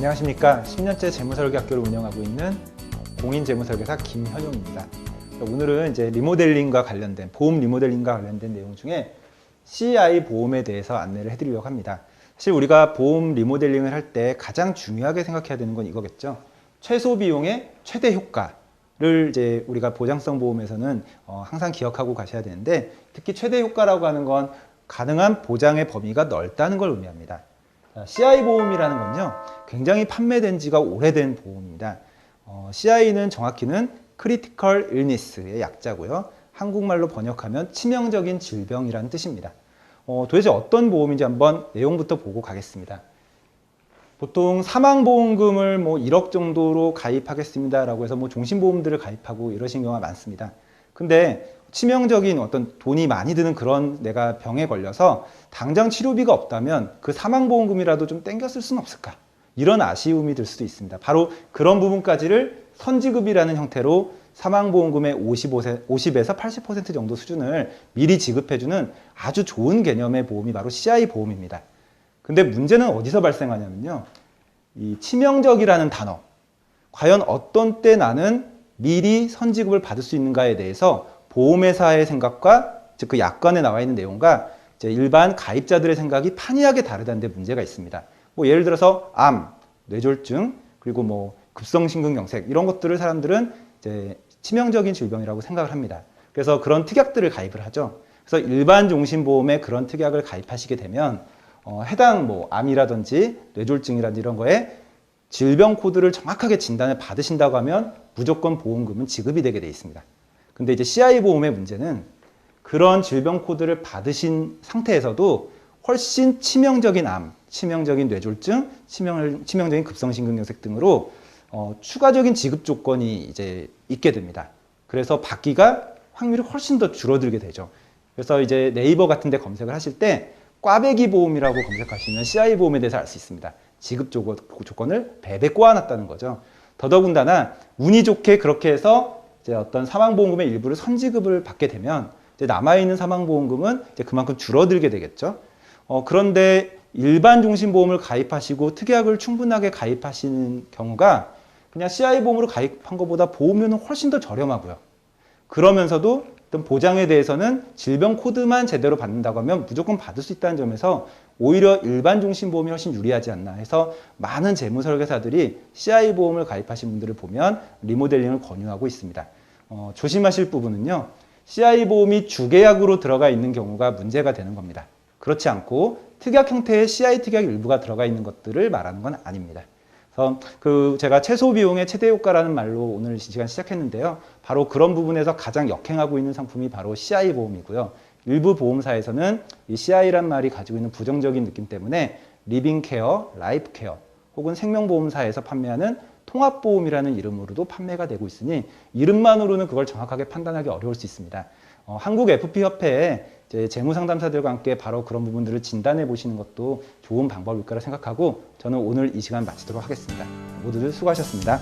안녕하십니까. 10년째 재무설계 학교를 운영하고 있는 공인재무설계사 김현용입니다. 오늘은 이제 리모델링과 관련된, 보험 리모델링과 관련된 내용 중에 CI 보험에 대해서 안내를 해드리려고 합니다. 사실 우리가 보험 리모델링을 할 때 가장 중요하게 생각해야 되는 건 이거겠죠. 최소 비용의 최대 효과 를 이제 우리가 보장성 보험에서는 어, 항상 기억하고 가셔야 되는데 특히 최대 효과라고 하는 건 가능한 보장의 범위가 넓다는 걸 의미합니다. 자, CI 보험이라는 건요, 굉장히 판매된 지가 오래된 보험입니다. 어, CI는 정확히는 크리티컬 일니스의 약자고요. 한국말로 번역하면 치명적인 질병이라는 뜻입니다. 어, 도대체 어떤 보험인지 한번 내용부터 보고 가겠습니다. 보통 사망보험금을 뭐 1억 정도로 가입하겠습니다라고 해서 뭐 종신보험들을 가입하고 이러신 경우가 많습니다. 근데 치명적인 어떤 돈이 많이 드는 그런 내가 병에 걸려서 당장 치료비가 없다면 그 사망보험금이라도 좀 땡겼을 수는 없을까? 이런 아쉬움이 들 수도 있습니다. 바로 그런 부분까지를 선지급이라는 형태로 사망보험금의 55세, 50에서 80% 정도 수준을 미리 지급해주는 아주 좋은 개념의 보험이 바로 CI 보험입니다. 근데 문제는 어디서 발생하냐면요. 이 치명적이라는 단어. 과연 어떤 때 나는 미리 선지급을 받을 수 있는가에 대해서 보험회사의 생각과 즉 그 약관에 나와 있는 내용과 이제 일반 가입자들의 생각이 판이하게 다르다는 데 문제가 있습니다. 뭐 예를 들어서 암, 뇌졸중, 그리고 뭐 급성심근경색 이런 것들을 사람들은 이제 치명적인 질병이라고 생각을 합니다. 그래서 그런 특약들을 가입을 하죠. 그래서 일반 종신보험에 그런 특약을 가입하시게 되면 어, 해당 뭐 암이라든지 뇌졸중이라든지 이런 거에 질병 코드를 정확하게 진단을 받으신다고 하면 무조건 보험금은 지급이 되게 돼 있습니다. 근데 이제 CI 보험의 문제는 그런 질병 코드를 받으신 상태에서도 훨씬 치명적인 암, 치명적인 뇌졸중, 치명, 치명적인 급성심근경색 등으로 어, 추가적인 지급 조건이 이제 있게 됩니다. 그래서 받기가 확률이 훨씬 더 줄어들게 되죠. 그래서 이제 네이버 같은 데 검색을 하실 때 꽈배기 보험이라고 검색하시면 CI 보험에 대해서 알 수 있습니다. 지급 조건, 조건을 배배 꼬아놨다는 거죠. 더더군다나 운이 좋게 그렇게 해서 이제 어떤 사망보험금의 일부를 선지급을 받게 되면 이제 남아있는 사망보험금은 이제 그만큼 줄어들게 되겠죠. 어, 그런데 일반 종신보험을 가입하시고 특약을 충분하게 가입하시는 경우가 그냥 CI 보험으로 가입한 것보다 보험료는 훨씬 더 저렴하고요. 그러면서도 어떤 보장에 대해서는 질병 코드만 제대로 받는다고 하면 무조건 받을 수 있다는 점에서 오히려 일반 종신보험이 훨씬 유리하지 않나 해서 많은 재무 설계사들이 CI 보험을 가입하신 분들을 보면 리모델링을 권유하고 있습니다. 어, 조심하실 부분은요. CI 보험이 주계약으로 들어가 있는 경우가 문제가 되는 겁니다. 그렇지 않고 특약 형태의 CI 특약 일부가 들어가 있는 것들을 말하는 건 아닙니다. 그래서 그 제가 최소 비용의 최대 효과라는 말로 오늘 이 시간 시작했는데요. 바로 그런 부분에서 가장 역행하고 있는 상품이 바로 CI 보험이고요. 일부 보험사에서는 이 CI란 말이 가지고 있는 부정적인 느낌 때문에 리빙 케어, 라이프 케어 혹은 생명보험사에서 판매하는 통합보험이라는 이름으로도 판매가 되고 있으니 이름만으로는 그걸 정확하게 판단하기 어려울 수 있습니다. 어, 한국 FP 협회에 이제 재무 상담사들과 함께 바로 그런 부분들을 진단해 보시는 것도 좋은 방법일 거라 생각하고 저는 오늘 이 시간 마치도록 하겠습니다. 모두들 수고하셨습니다.